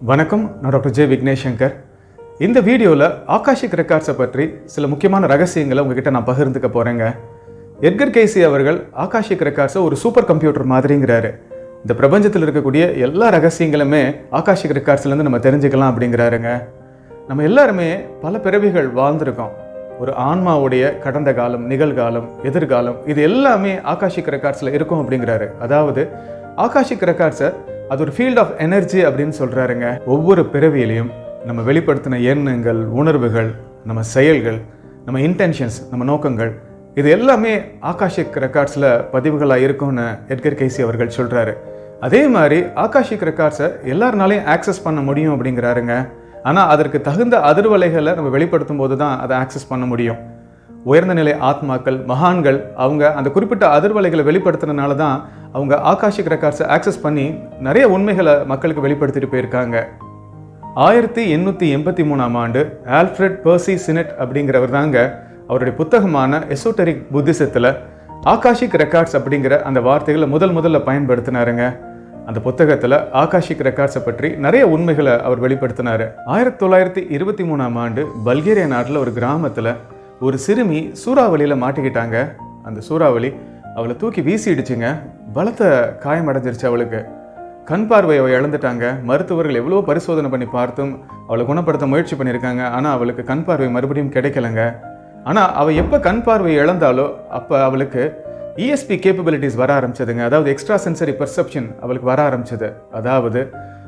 வணக்கம் நான் doctor J Vignesh Shankar இந்த வீடியோவில் ஆகாஷிக் ரெக்கார்ட்ஸை பற்றி சில முக்கியமான ரகசியங்களை உங்ககிட்ட நான் பகிர்ந்துக்க போகிறேங்க எட்கர் கேசி அவர்கள் ஆகாஷிக் ரெக்கார்ட்ஸை ஒரு சூப்பர் கம்ப்யூட்டர் மாதிரிங்கிறாரு. இந்த பிரபஞ்சத்தில் இருக்கக்கூடிய எல்லா ரகசியங்களுமே ஆகாஷிக் ரெக்கார்ட்ஸ்லேருந்து நம்ம தெரிஞ்சுக்கலாம் அப்படிங்கிறாருங்க. நம்ம எல்லாருமே பல பிறவிகள் வாழ்ந்திருக்கோம். ஒரு ஆன்மாவுடைய கடந்த காலம் நிகழ்காலம் எதிர்காலம் இது எல்லாமே ஆகாஷிக் ரெக்கார்ட்ஸில் இருக்கும் அப்படிங்கிறாரு. அதாவது ஆகாஷிக் ரெக்கார்ட்ஸை அது ஒரு ஃபீல்ட் ஆஃப் எனர்ஜி அப்படின்னு சொல்கிறாருங்க ஒவ்வொரு பிறவியிலையும் நம்ம வெளிப்படுத்தின எண்ணங்கள் உணர்வுகள் நம்ம செயல்கள் நம்ம இன்டென்ஷன்ஸ் நம்ம நோக்கங்கள் இது எல்லாமே ஆகாஷிக் ரெக்கார்ட்ஸில் பதிவுகளாக இருக்கும்னு எட்கர் கைசி அவர்கள் சொல்கிறாரு அதே மாதிரி ஆகாஷிக் ரெக்கார்ட்ஸை எல்லாருனாலையும் ஆக்சஸ் பண்ண முடியும் அப்படிங்கிறாருங்க. ஆனால் அதற்கு தகுந்த அதிர்வலைகளை நம்ம வெளிப்படுத்தும் போது தான் அதை ஆக்சஸ் பண்ண முடியும். உயர்ந்த நிலை ஆத்மாக்கள் மகான்கள் அவங்க அந்த குறிப்பிட்ட அதிர்வலைகளை வெளிப்படுத்துனதுனால தான் அவங்க ஆகாஷிக் ரெக்கார்ட்ஸை ஆக்சஸ் பண்ணி நிறைய உண்மைகளை மக்களுக்கு வெளிப்படுத்திட்டு போயிருக்காங்க. ஆயிரத்தி எண்ணூற்றி எண்பத்தி மூணாம் ஆண்டு ஆல்ஃப்ரெட் பர்சி சினட் அப்படிங்கிறவர் தாங்க அவருடைய புத்தகமான எசோட்டரிக் புத்திசத்தில் ஆகாஷிக் ரெக்கார்ட்ஸ் அப்படிங்கிற அந்த வார்த்தைகளை முதல் முதல்ல பயன்படுத்தினாருங்க. அந்த புத்தகத்தில் ஆகாஷிக் ரெக்கார்ட்ஸை பற்றி நிறைய உண்மைகளை அவர் வெளிப்படுத்தினார். ஆயிரத்தி தொள்ளாயிரத்தி இருபத்தி மூணாம் ஆண்டு பல்கேரியா நாட்டில் ஒரு கிராமத்தில் ஒரு சிறுமி சூறாவளியில் மாட்டிக்கிட்டாங்க. அந்த சூறாவளி அவளை தூக்கி வீசிடுச்சுங்க. பலத்த காயமடைஞ்சிருச்சு அவளுக்கு. கண் பார்வையை அவள் இழந்துட்டாங்க. மருத்துவர்கள் எவ்வளோ பரிசோதனை பண்ணி பார்த்தும் அவளை குணப்படுத்த முயற்சி பண்ணியிருக்காங்க. ஆனால் அவளுக்கு கண் பார்வை மறுபடியும் கிடைக்கலங்க. ஆனால் அவள் எப்போ கண் பார்வை இழந்தாலோ அப்போ அவளுக்கு இஎஸ்பி கேப்பபிலிட்டிஸ் வர ஆரம்பிச்சதுங்க. அதாவது எக்ஸ்ட்ரா சென்சரி பர்செப்ஷன் அவளுக்கு வர ஆரம்பிச்சது. அதாவது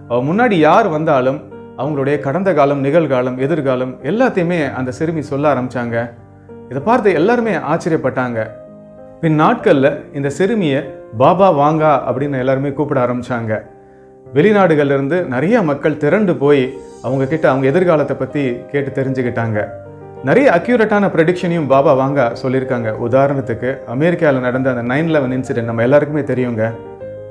அவள் முன்னாடி யார் வந்தாலும் அவங்களுடைய கடந்த காலம் நிகழ்காலம் எதிர்காலம் எல்லாத்தையுமே அந்த சிறுமி சொல்ல ஆரம்பிச்சாங்க. இதை பார்த்து எல்லாருமே ஆச்சரியப்பட்டாங்க. பின் நாட்களில் இந்த சிறுமியை பாபா வாங்கா அப்படின்னு எல்லாருமே கூப்பிட ஆரம்பிச்சாங்க. வெளிநாடுகள்ல இருந்து நிறைய மக்கள் திரண்டு போய் அவங்க கிட்ட அவங்க எதிர்காலத்தை பற்றி கேட்டு தெரிஞ்சுக்கிட்டாங்க. நிறைய அக்யூரேட்டான ப்ரெடிக்ஷனையும் பாபா வாங்க சொல்லியிருக்காங்க. உதாரணத்துக்கு அமெரிக்காவில் நடந்த அந்த நைன் லெவன் இன்சிடென்ட் நம்ம எல்லாருக்குமே தெரியுங்க.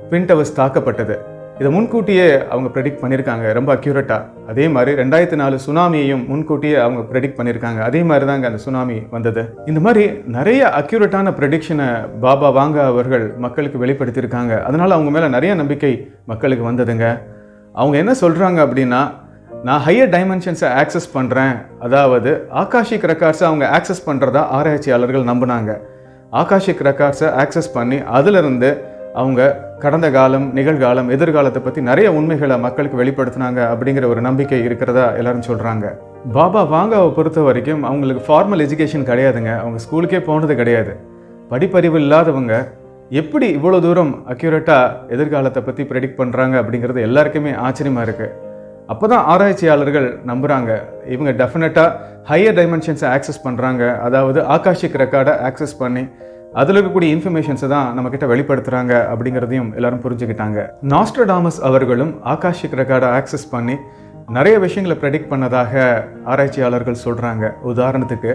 பின் டவர்ஸ் தாக்கப்பட்டது. இதை முன்கூட்டியே அவங்க ப்ரெடிக்ட் பண்ணியிருக்காங்க ரொம்ப அக்யூரேட்டாக அதே மாதிரி ரெண்டாயிரத்தி நாலு சுனாமியையும் முன்கூட்டியே அவங்க ப்ரெடிக்ட் பண்ணியிருக்காங்க அதே மாதிரி தாங்க அந்த சுனாமி வந்தது. இந்த மாதிரி நிறைய அக்யூரேட்டான ப்ரெடிக்ஷனை பாபா வாங்க அவர்கள் மக்களுக்கு வெளிப்படுத்தியிருக்காங்க. அதனால் அவங்க மேலே நிறைய நம்பிக்கை மக்களுக்கு வந்ததுங்க. அவங்க என்ன சொல்கிறாங்க அப்படின்னா நான் ஹையர் டைமென்ஷன்ஸை ஆக்சஸ் பண்ணுறேன் அதாவது ஆகாஷிக் ரெக்கார்ட்ஸை அவங்க ஆக்சஸ் பண்ணுறதா ஆராய்ச்சியாளர்கள் நம்பினாங்க. ஆகாஷிக் ரெக்கார்ட்ஸை ஆக்சஸ் பண்ணி அதிலிருந்து அவங்க கடந்த காலம் நிகழ்காலம் எதிர்காலத்தை பற்றி நிறைய உண்மைகளை மக்களுக்கு வெளிப்படுத்தினாங்க அப்படிங்கிற ஒரு நம்பிக்கை இருக்கிறதா எல்லாரும் சொல்கிறாங்க பாபா வாங்காவை பொறுத்த வரைக்கும் அவங்களுக்கு ஃபார்மல் எஜுகேஷன் கிடையாதுங்க. அவங்க ஸ்கூலுக்கே போனது கிடையாது. படிப்பறிவு இல்லாதவங்க எப்படி இவ்வளோ தூரம் அக்யூரேட்டாக எதிர்காலத்தை பற்றி ப்ரெடிக்ட் பண்ணுறாங்க அப்படிங்கிறது எல்லாருக்குமே ஆச்சரியமாக இருக்குது அப்போ தான் ஆராய்ச்சியாளர்கள் நம்புகிறாங்க இவங்க டெஃபினட்டாக ஹையர் டைமென்ஷன்ஸை ஆக்சஸ் பண்ணுறாங்க அதாவது ஆகாஷிக் ரெக்கார்டை ஆக்சஸ் பண்ணி அதில் இருக்கக்கூடிய இன்ஃபர்மேஷன்ஸை தான் நம்மக்கிட்ட வெளிப்படுத்துகிறாங்க அப்படிங்கிறதையும் எல்லாரும் புரிஞ்சுக்கிட்டாங்க. நாஸ்ட்ரடாமஸ் அவர்களும் ஆகாஷிக் ரெக்கார்டை ஆக்சஸ் பண்ணி நிறைய விஷயங்களை ப்ரெடிக்ட் பண்ணதாக ஆராய்ச்சியாளர்கள் சொல்கிறாங்க உதாரணத்துக்கு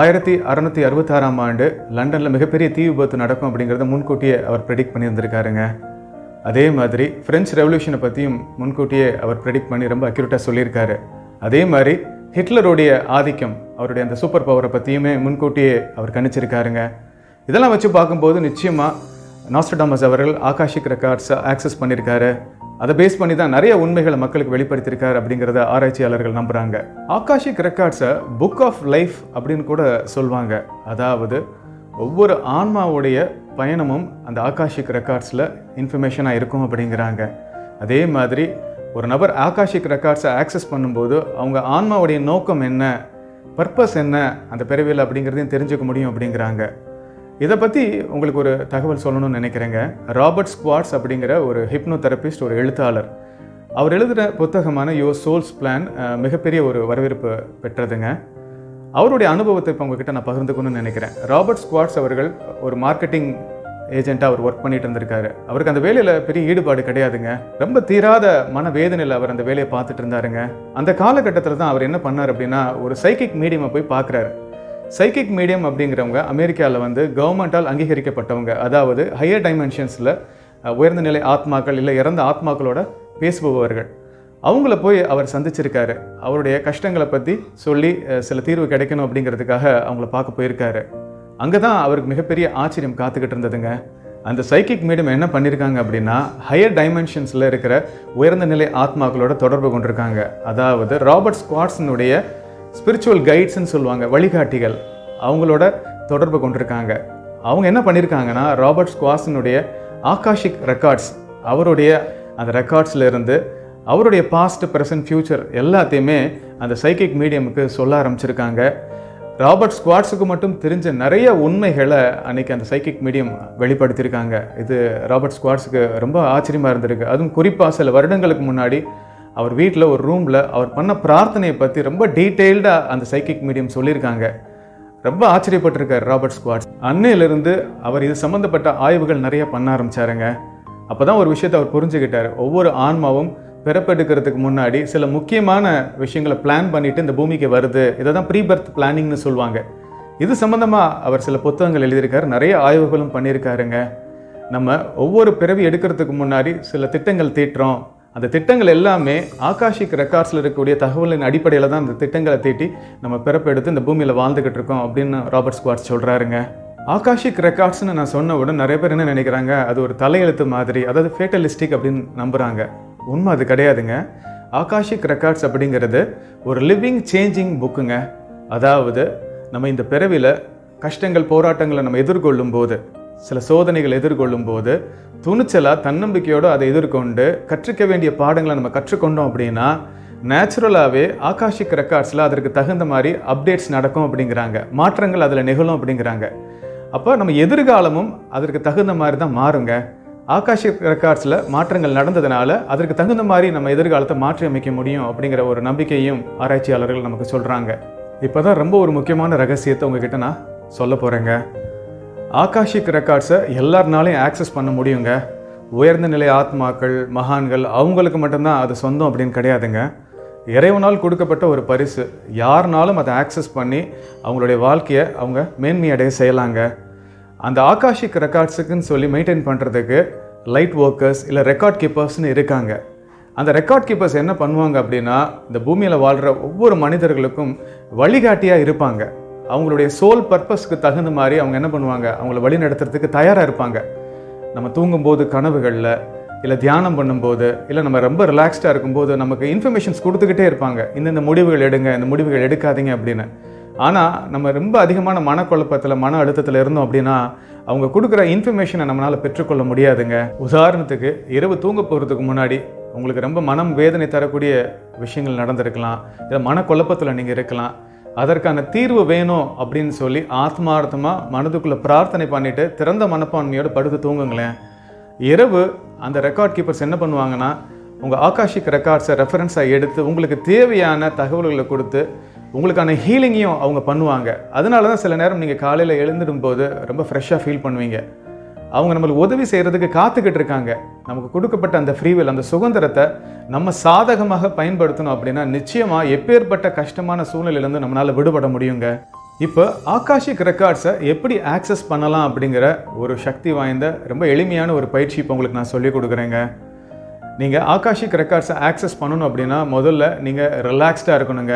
ஆயிரத்தி அறநூற்றி அறுபத்தாறாம் ஆண்டு லண்டனில் மிகப்பெரிய தீ விபத்து நடக்கும் அப்படிங்கிறத முன்கூட்டியே அவர் ப்ரெடிக்ட் பண்ணியிருந்திருக்காருங்க. அதே மாதிரி ஃப்ரெஞ்சு ரெவல்யூஷனை பற்றியும் முன்கூட்டியே அவர் ப்ரெடிக்ட் பண்ணி ரொம்ப அக்யூரேட்டாக சொல்லியிருக்காரு. அதே மாதிரி ஹிட்லருடைய ஆதிக்கம் அவருடைய அந்த சூப்பர் பவரை பற்றியுமே முன்கூட்டியே அவர் கணிச்சிருக்காருங்க. இதெல்லாம் வச்சு பார்க்கும்போது நிச்சயமாக நாஸ்டடாமஸ் அவர்கள் ஆகாஷிக் ரெக்கார்ட்ஸை ஆக்சஸ் பண்ணியிருக்காரு. அதை பேஸ் பண்ணி தான் நிறைய உண்மைகளை மக்களுக்கு வெளிப்படுத்தியிருக்காரு அப்படிங்கிறத ஆராய்ச்சியாளர்கள் நம்புகிறாங்க ஆகாஷிக் ரெக்கார்ட்ஸை புக் ஆஃப் லைஃப் அப்படின்னு கூட சொல்லுவாங்க அதாவது ஒவ்வொரு ஆன்மாவுடைய பயணமும் அந்த ஆகாஷிக் ரெக்கார்ட்ஸில் இன்ஃபர்மேஷனாக இருக்கும் அப்படிங்கிறாங்க. அதே மாதிரி ஒரு நபர் ஆகாஷிக் ரெக்கார்ட்ஸை ஆக்சஸ் பண்ணும்போது அவங்க ஆன்மாவுடைய நோக்கம் என்ன பர்பஸ் என்ன அந்த பிறவியில் அப்படிங்கிறதையும் தெரிஞ்சுக்க முடியும் அப்படிங்கிறாங்க. இதை பற்றி உங்களுக்கு ஒரு தகவல் சொல்லணும்னு நினைக்கிறேங்க. ராபர்ட் ஸ்குவாட்ஸ் அப்படிங்கிற ஒரு ஹிப்னோ தெரபிஸ்ட் ஒரு எழுத்தாளர். அவர் எழுதுகிற புத்தகமான யோ சோல்ஸ் பிளான் மிகப்பெரிய ஒரு வரவேற்பு பெற்றதுங்க. அவருடைய அனுபவத்தை இப்போ உங்ககிட்ட நான் பகிர்ந்துக்கணும்னு நினைக்கிறேன். ராபர்ட் ஸ்குவாட்ஸ் அவர்கள் ஒரு மார்க்கெட்டிங் ஏஜென்ட்டாக அவர் ஒர்க் பண்ணிட்டு இருந்திருக்காரு. அவருக்கு அந்த வேலையில் பெரிய ஈடுபாடு கிடையாதுங்க. ரொம்ப தீராத மன வேதனையில் அவர் அந்த வேலையை பார்த்துட்டு இருந்தாருங்க. அந்த காலகட்டத்தில் தான் அவர் என்ன பண்ணார் அப்படின்னா ஒரு சைக்கிக் மீடியமை போய் பார்க்குறாரு. சைக்கிக் மீடியம் அப்படிங்கிறவங்க அமெரிக்காவில் வந்து கவர்மெண்ட்டால் அங்கீகரிக்கப்பட்டவங்க. அதாவது ஹையர் டைமென்ஷன்ஸில் உயர்ந்த நிலை ஆத்மாக்கள் இல்லை இறந்த ஆத்மாக்களோட பேசுபவர்கள். அவங்கள போய் அவர் சந்திச்சிருக்காரு. அவருடைய கஷ்டங்களை பற்றி சொல்லி சில தீர்வு கிடைக்கணும் அப்படிங்கிறதுக்காக அவங்கள பார்க்க போயிருக்காரு. அங்கே தான் அவருக்கு மிகப்பெரிய ஆச்சரியம் காத்துக்கிட்டு இருந்ததுங்க. அந்த சைக்கிக் மீடியம் என்ன பண்ணியிருக்காங்க அப்படின்னா ஹையர் டைமென்ஷன்ஸில் இருக்கிற உயர்ந்த நிலை ஆத்மாக்களோட தொடர்பு கொண்டிருக்காங்க. அதாவது ராபர்ட் ஸ்குவாட்ஸனுடைய ஸ்பிரிச்சுவல் கைட்ஸ்ன்னு சொல்லுவாங்க வழிகாட்டிகள். அவங்களோட தொடர்பு கொண்டிருக்காங்க. அவங்க என்ன பண்ணியிருக்காங்கன்னா ராபர்ட் ஸ்குவாஸினுடைய ஆகாஷிக் ரெக்கார்ட்ஸ் அவருடைய அந்த ரெக்கார்ட்ஸ்லேருந்து அவருடைய பாஸ்ட் ப்ரெசன்ட் ஃப்யூச்சர் எல்லாத்தையுமே அந்த சைக்கிக் மீடியமுக்கு சொல்ல ஆரம்பிச்சிருக்காங்க. ராபர்ட் ஸ்குவாட்ஸுக்கு மட்டும் தெரிஞ்ச நிறைய உண்மைகளை அன்னைக்கு அந்த சைக்கிக் மீடியம் வெளிப்படுத்தியிருக்காங்க. இது ராபர்ட் ஸ்குவாட்ஸுக்கு ரொம்ப ஆச்சரியமாக இருந்திருக்கு. அதுவும் குறிப்பாக சில வருடங்களுக்கு முன்னாடி அவர் வீட்டில் ஒரு ரூமில் அவர் பண்ண பிரார்த்தனையை பற்றி ரொம்ப டீட்டெயில்டாக அந்த சைக்கிக் மீடியம் சொல்லியிருக்காங்க. ரொம்ப ஆச்சரியப்பட்டிருக்கார் ராபர்ட் ஸ்குவாட்ஸ். அன்னையிலிருந்து அவர் இது சம்மந்தப்பட்ட ஆய்வுகள் நிறைய பண்ண ஆரம்பிச்சாருங்க. அப்போ தான் ஒரு விஷயத்தை அவர் புரிஞ்சுக்கிட்டார். ஒவ்வொரு ஆன்மாவும் பிறப்பெடுக்கிறதுக்கு முன்னாடி சில முக்கியமான விஷயங்களை பிளான் பண்ணிவிட்டு இந்த பூமிக்கு வருது. இதை தான் ப்ரீ பர்த் பிளானிங்னு சொல்லுவாங்க. இது சம்மந்தமாக அவர் சில புத்தகங்கள் எழுதியிருக்காரு. நிறைய ஆய்வுகளும் பண்ணியிருக்காருங்க. நம்ம ஒவ்வொரு பிறவி எடுக்கிறதுக்கு முன்னாடி சில திட்டங்கள் தீட்டுறோம். அந்த திட்டங்கள் எல்லாமே ஆகாஷிக் ரெக்கார்ட்ஸில் இருக்கக்கூடிய தகவலின் அடிப்படையில் தான் அந்த திட்டங்களை தீட்டி நம்ம பிறப்பெடுத்து இந்த பூமியில் வாழ்ந்துக்கிட்டு இருக்கோம் அப்படின்னு ராபர்ட் ஸ்குவாட் சொல்கிறாருங்க ஆகாஷிக் ரெக்கார்ட்ஸ்னு நான் சொன்ன உடனே நிறைய பேர் என்ன நினைக்கிறாங்க? அது ஒரு தலையெழுத்து மாதிரி அதாவது ஃபேட்டலிஸ்டிக் அப்படின்னு நம்புகிறாங்க உண்மை அது கிடையாதுங்க. ஆகாஷிக் ரெக்கார்ட்ஸ் அப்படிங்கிறது ஒரு லிவிங் சேஞ்சிங் புக்குங்க அதாவது நம்ம இந்த பிறவியில் கஷ்டங்கள் போராட்டங்களை நம்ம எதிர்கொள்ளும் போது சில சோதனைகள் எதிர்கொள்ளும் போது துணிச்சலாக தன்னம்பிக்கையோடு அதை எதிர்கொண்டு கற்றுக்க வேண்டிய பாடங்களை நம்ம கற்றுக்கொண்டோம் அப்படின்னா நேச்சுரலாகவே ஆகாஷிக் ரெக்கார்ட்ஸில் அதற்கு தகுந்த மாதிரி அப்டேட்ஸ் நடக்கும் அப்படிங்கிறாங்க. மாற்றங்கள் அதில் நிகழும் அப்படிங்கிறாங்க. அப்போ நம்ம எதிர்காலமும் அதற்கு தகுந்த மாதிரி தான் மாறுங்க. ஆகாஷிக் ரெக்கார்ட்ஸில் மாற்றங்கள் நடந்ததுனால அதற்கு தகுந்த மாதிரி நம்ம எதிர்காலத்தை மாற்றி அமைக்க முடியும் அப்படிங்கிற ஒரு நம்பிக்கையும் ஆராய்ச்சியாளர்கள் நமக்கு சொல்கிறாங்க இப்போ தான் ரொம்ப ஒரு முக்கியமான ரகசியத்தை உங்ககிட்ட நான் சொல்ல போகிறேங்க ஆகாஷிக் ரெக்கார்ட்ஸை எல்லாருனாலையும் ஆக்சஸ் பண்ண முடியுங்க. உயர்ந்த நிலை ஆத்மாக்கள் மகான்கள் அவங்களுக்கு மட்டும்தான் அது சொந்தம் அப்படின்னு கிடையாதுங்க. இறைவனால் கொடுக்கப்பட்ட ஒரு பரிசு. யாருனாலும் அதை ஆக்சஸ் பண்ணி அவங்களுடைய வாழ்க்கையை அவங்க மேன்மையடைய செய்யலாங்க. அந்த ஆகாஷிக் ரெக்கார்ட்ஸுக்குன்னு சொல்லி மெயின்டைன் பண்ணுறதுக்கு லைட் ஒர்க்கர்ஸ் இல்லை ரெக்கார்ட் கீப்பர்ஸ்னு இருக்காங்க. அந்த ரெக்கார்ட் கீப்பர்ஸ் என்ன பண்ணுவாங்க அப்படின்னா இந்த பூமியில் வாழ்கிற ஒவ்வொரு மனிதர்களுக்கும் வழிகாட்டியாக இருப்பாங்க. அவங்களுடைய சோல் பர்பஸ்க்கு தகுந்த மாதிரி அவங்க என்ன பண்ணுவாங்க? அவங்கள வழி நடத்துறதுக்கு தயாராக இருப்பாங்க. நம்ம தூங்கும்போது கனவுகளில் இல்லை தியானம் பண்ணும்போது இல்லை நம்ம ரொம்ப ரிலாக்ஸ்டாக இருக்கும்போது நமக்கு இன்ஃபர்மேஷன்ஸ் கொடுத்துக்கிட்டே இருப்பாங்க. இந்தந்த முடிவுகள் எடுங்க இந்த முடிவுகள் எடுக்காதீங்க அப்படின்னு. ஆனால் நம்ம ரொம்ப அதிகமான மனக்குழப்பத்தில் மன அழுத்தத்தில் இருந்தோம் அப்படின்னா அவங்க கொடுக்குற இன்ஃபர்மேஷனை நம்மளால் பெற்றுக்கொள்ள முடியாதுங்க. உதாரணத்துக்கு இரவு தூங்க போகிறதுக்கு முன்னாடி உங்களுக்கு ரொம்ப மனம் வேதனை தரக்கூடிய விஷயங்கள் நடந்திருக்கலாம். இல்லை மனக்குழப்பத்தில் நீங்கள் இருக்கலாம். அதற்கான தீர்வு வேணும் அப்படின்னு சொல்லி ஆத்மார்த்தமாக மனதுக்குள்ளே பிரார்த்தனை பண்ணிவிட்டு திறந்த மனப்பான்மையோடு படுத்து தூங்குங்களேன். இரவு அந்த ரெக்கார்ட் கீப்பர்ஸ் என்ன பண்ணுவாங்கன்னா உங்கள் ஆகாஷிக் ரெக்கார்ட்ஸை ரெஃபரன்ஸாக எடுத்து உங்களுக்கு தேவையான தகவல்களை கொடுத்து உங்களுக்கான ஹீலிங்கையும் அவங்க பண்ணுவாங்க. அதனால தான் சில நேரம் நீங்கள் காலையில் எழுந்திடும் போது ரொம்ப ஃப்ரெஷ்ஷாக ஃபீல் பண்ணுவீங்க. அவங்க நம்மளுக்கு உதவி செய்கிறதுக்கு காத்துக்கிட்டு இருக்காங்க. நமக்கு கொடுக்கப்பட்ட அந்த ஃப்ரீவில் அந்த சுதந்திரத்தை நம்ம சாதகமாக பயன்படுத்தணும் அப்படின்னா நிச்சயமாக எப்பேற்பட்ட கஷ்டமான சூழ்நிலையிலேருந்து நம்மளால் விடுபட முடியுங்க. இப்போ ஆகாஷிக் ரெக்கார்ட்ஸை எப்படி ஆக்சஸ் பண்ணலாம் அப்படிங்கிற ஒரு சக்தி வாய்ந்த ரொம்ப எளிமையான ஒரு பயிற்சி இப்போ உங்களுக்கு நான் சொல்லிக் கொடுக்குறேங்க. நீங்கள் ஆகாஷிக் ரெக்கார்ட்ஸை ஆக்சஸ் பண்ணணும் அப்படின்னா முதல்ல நீங்கள் ரிலாக்ஸ்டாக இருக்கணுங்க.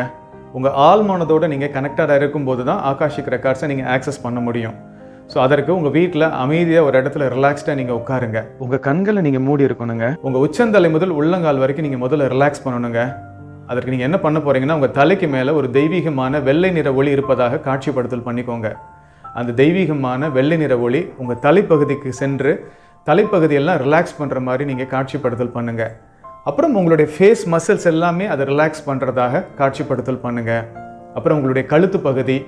உங்கள் ஆள் மனதோடு நீங்கள் கனெக்டடாக இருக்கும்போது தான் ஆகாஷிக் ரெக்கார்ட்ஸை நீங்கள் ஆக்சஸ் பண்ண முடியும். ஸோ அதற்கு உங்கள் வீட்டில் அமைதியாக ஒரு இடத்துல ரிலாக்ஸ்டாக நீங்கள் உட்காருங்க. உங்கள் கண்களை நீங்கள் மூடி இருக்கணுங்க. உங்கள் உச்சந்தலை முதல் உள்ளங்கால் வரைக்கும் நீங்கள் முதல்ல ரிலாக்ஸ் பண்ணணுங்க. அதற்கு நீங்கள் என்ன பண்ண போறீங்கன்னா உங்கள் தலைக்கு மேலே ஒரு தெய்வீகமான வெள்ளை நிற ஒளி இருப்பதாக காட்சிப்படுத்தல் பண்ணிக்கோங்க. அந்த தெய்வீகமான வெள்ளை நிற ஒளி உங்கள் தலைப்பகுதிக்கு சென்று தலைப்பகுதியெல்லாம் ரிலாக்ஸ் பண்ணுற மாதிரி நீங்கள் காட்சிப்படுத்தல் பண்ணுங்க. அப்புறம் உங்களுடைய ஃபேஸ் மசில்ஸ் எல்லாமே அதை ரிலாக்ஸ் பண்ணுறதாக காட்சிப்படுத்தல் பண்ணுங்க. அப்புறம் உங்களுடைய கழுத்து பகுதி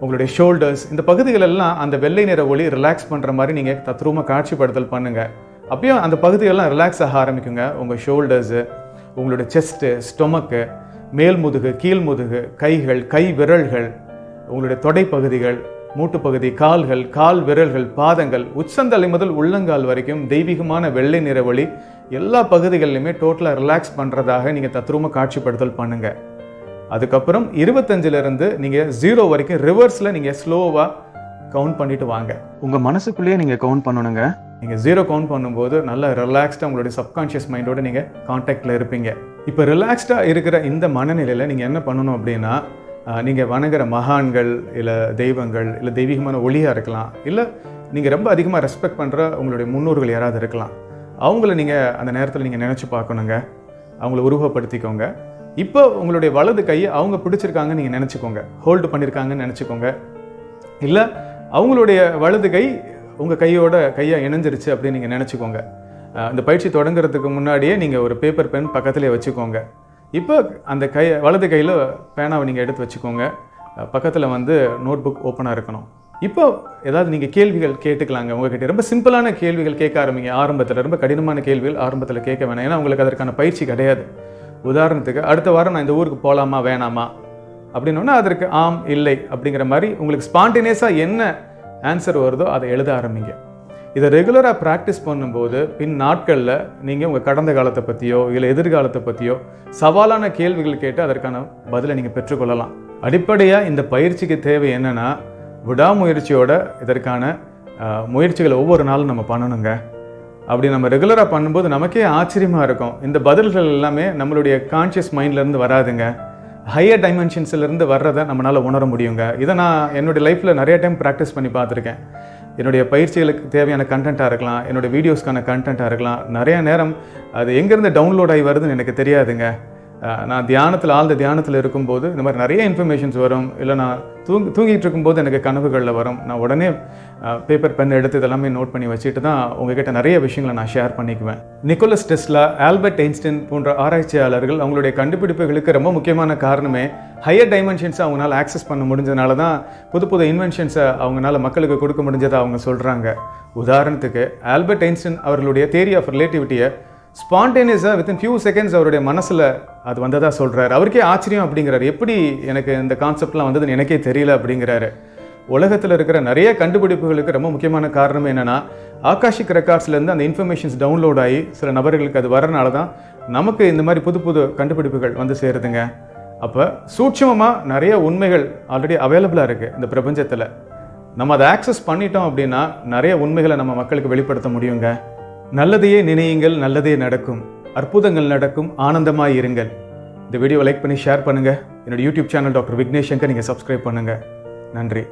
உங்களுடைய ஷோல்டர்ஸ் இந்த பகுதிகள் எல்லாம் அந்த வெள்ளை நிற ஒளி ரிலாக்ஸ் பண்ணுற மாதிரி நீங்கள் தத்ரூம காட்சிப்படுத்தல் பண்ணுங்க. அப்பயும் அந்த பகுதிகளெல்லாம் ரிலாக்ஸ் ஆக ஆரம்பிக்குங்க. உங்கள் ஷோல்டர்ஸு உங்களுடைய செஸ்ட்டு ஸ்டொமக்கு மேல் முதுகு கீழ் முதுகு கைகள் கை விரல்கள் உங்களுடைய தொடை பகுதிகள் மூட்டு பகுதி கால்கள் கால் விரல்கள் பாதங்கள் உச்சந்தலை முதல் உள்ளங்கால் வரைக்கும் தெய்வீகமான வெள்ளை நிற ஒளி எல்லா பகுதிகளிலுமே டோட்டலாக ரிலாக்ஸ் பண்ணுறதாக நீங்கள் தத்ரூம காட்சிப்படுத்தல் பண்ணுங்கள் அதுக்கப்புறம் இருபத்தஞ்சிலிருந்து நீங்கள் ஜீரோ வரைக்கும் ரிவர்ஸில் நீங்கள் ஸ்லோவாக கவுண்ட் பண்ணிட்டு வாங்க. உங்கள் மனசுக்குள்ளேயே நீங்கள் கவுண்ட் பண்ணணுங்க. நீங்கள் ஜீரோ கவுண்ட் பண்ணும்போது நல்லா ரிலாக்ஸ்டாக உங்களுடைய சப்கான்ஷியஸ் மைண்டோட நீங்கள் காண்டாக்டில் இருப்பீங்க. இப்போ ரிலாக்ஸ்டாக இருக்கிற இந்த மனநிலையில் நீங்கள் என்ன பண்ணணும் அப்படின்னா நீங்கள் வணங்குற மகான்கள் இல்லை தெய்வங்கள் இல்லை தெய்வீகமான ஒளியாக இருக்கலாம். இல்லை நீங்கள் ரொம்ப அதிகமாக ரெஸ்பெக்ட் பண்ணுற உங்களுடைய முன்னோர்கள் யாராவது இருக்கலாம். அவங்கள நீங்கள் அந்த நேரத்தில் நீங்கள் நினச்சி பார்க்கணுங்க. அவங்கள உருவப்படுத்திக்கோங்க இப்போ உங்களுடைய வலது கையை அவங்க பிடிச்சிருக்காங்கன்னு நீங்கள் நினச்சிக்கோங்க. ஹோல்டு பண்ணியிருக்காங்கன்னு நினச்சிக்கோங்க. இல்லை அவங்களுடைய வலது கை உங்கள் கையோட கையாக இணைஞ்சிருச்சு அப்படின்னு நீங்கள் நினச்சிக்கோங்க. அந்த இந்த பயிற்சி தொடங்குறதுக்கு முன்னாடியே நீங்கள் ஒரு பேப்பர் பென் பக்கத்துலேயே வச்சுக்கோங்க. இப்போ அந்த கை வலது கையில் பேனாவை நீங்கள் எடுத்து வச்சுக்கோங்க. பக்கத்தில் வந்து நோட் புக் ஓப்பனாக இருக்கணும். இப்போ ஏதாவது நீங்கள் கேள்விகள் கேட்டுக்கலாங்க. உங்ககிட்ட ரொம்ப சிம்பிளான கேள்விகள் கேட்க ஆரம்பிங்க. ஆரம்பத்தில் ரொம்ப கடினமான கேள்விகள் ஆரம்பத்தில் கேட்க வேணாம். ஏன்னா உங்களுக்கு அதற்கான பயிற்சி கிடையாது. உதாரணத்துக்கு அடுத்த வாரம் நான் இந்த ஊருக்கு போகலாமா வேணாமா? அப்படின்னோன்னா அதற்கு ஆம் இல்லை அப்படிங்கிற மாதிரி உங்களுக்கு ஸ்பான்டினியஸாக என்ன ஆன்சர் வருதோ அதை எழுத ஆரம்பிங்க. இதை ரெகுலராக ப்ராக்டிஸ் பண்ணும்போது பின் நாட்களில் நீங்கள் உங்கள் கடந்த காலத்தை பற்றியோ இல்லை எதிர்காலத்தை பற்றியோ சவாலான கேள்விகள் கேட்டு அதற்கான பதிலை நீங்கள் பெற்றுக்கொள்ளலாம். அடிப்படையாக இந்த பயிற்சிக்கு தேவை என்னென்னா விடாமுயற்சியோட இதற்கான முயற்சிகளை ஒவ்வொரு நாளும் நம்ம பண்ணணுங்க. அப்படி நம்ம ரெகுலராக பண்ணும்போது நமக்கே ஆச்சரியமாக இருக்கும். இந்த பதில்கள் எல்லாமே நம்மளுடைய கான்ஷியஸ் மைண்ட்லேருந்து வராதுங்க. ஹையர் டைமென்ஷன்ஸ்லேருந்து வர்றதை நம்மளால் உணர முடியுங்க. இதை நான் என்னுடைய லைஃப்பில் நிறைய டைம் ப்ராக்டிஸ் பண்ணி பார்த்துருக்கேன். என்னுடைய பயிற்சிகளுக்கு தேவையான கண்டென்ட்டாக இருக்கலாம் என்னுடைய வீடியோஸ்க்கான கண்டென்ட்டாக இருக்கலாம். நிறைய நேரம் அது எங்கேருந்து டவுன்லோட் ஆகி வருதுன்னு எனக்கு தெரியாதுங்க. நான் தியானத்தில் ஆழ்ந்த தியானத்தில் இருக்கும்போது இந்த மாதிரி நிறைய இன்ஃபர்மேஷன்ஸ் வரும். இல்லை நான் தூங்கி தூங்கிட்டு இருக்கும்போது எனக்கு கனவுகளில் வரும். நான் உடனே பேப்பர் பென் எடுத்து இதெல்லாமே நோட் பண்ணி வச்சுட்டு தான் உங்ககிட்ட நிறைய விஷயங்களை நான் ஷேர் பண்ணிக்குவேன். நிக்கோலஸ் டெஸ்லா ஆல்பர்ட் ஐன்ஸ்டைன் போன்ற ஆராய்ச்சியாளர்கள் அவங்களுடைய கண்டுபிடிப்புகளுக்கு ரொம்ப முக்கியமான காரணமே ஹையர் டைமென்ஷன்ஸை அவங்களால ஆக்சஸ் பண்ண முடிஞ்சதுனால தான் புது புது இன்வென்ஷன்ஸை அவங்களால மக்களுக்கு கொடுக்க முடிஞ்சதை அவங்க சொல்கிறாங்க உதாரணத்துக்கு ஆல்பர்ட் ஐன்ஸ்டைன் அவர்களுடைய தேரி ஆஃப் ரிலேட்டிவிட்டியை ஸ்பான்டேனியஸாக வித்தின் ஃபியூ செகண்ட்ஸ் அவருடைய மனசில் அது வந்ததாக சொல்கிறாரு அவருக்கே ஆச்சரியம் அப்படிங்கிறாரு. எப்படி எனக்கு இந்த கான்செப்ட்லாம் வந்ததுன்னு எனக்கே தெரியல அப்படிங்கிறாரு. உலகத்தில் இருக்கிற நிறைய கண்டுபிடிப்புகளுக்கு ரொம்ப முக்கியமான காரணம் என்னென்னா ஆகாஷிக் ரெக்கார்ட்ஸ்லேருந்து அந்த இன்ஃபர்மேஷன்ஸ் டவுன்லோட் ஆகி சில நபர்களுக்கு அது வரனால தான் நமக்கு இந்த மாதிரி புது புது கண்டுபிடிப்புகள் வந்து சேருதுங்க. அப்போ சூட்சமமாக நிறைய உண்மைகள் ஆல்ரெடி அவைலபிளாக இருக்குது இந்த பிரபஞ்சத்தில். நம்ம அதை ஆக்சஸ் பண்ணிட்டோம் அப்படின்னா நிறைய உண்மைகளை நம்ம மக்களுக்கு வெளிப்படுத்த முடியுங்க. நல்லதையே நினையுங்கள் நல்லதே நடக்கும். அற்புதங்கள் நடக்கும் ஆனந்தமாக இருங்கள். இந்த வீடியோ லைக் பண்ணி ஷேர் பண்ணுங்கள் என்னோடய யூடியூப் சேனல் டாக்டர் விக்னேஷங்க நீங்கள் சப்ஸ்கிரைப் பண்ணுங்கள் நன்றி.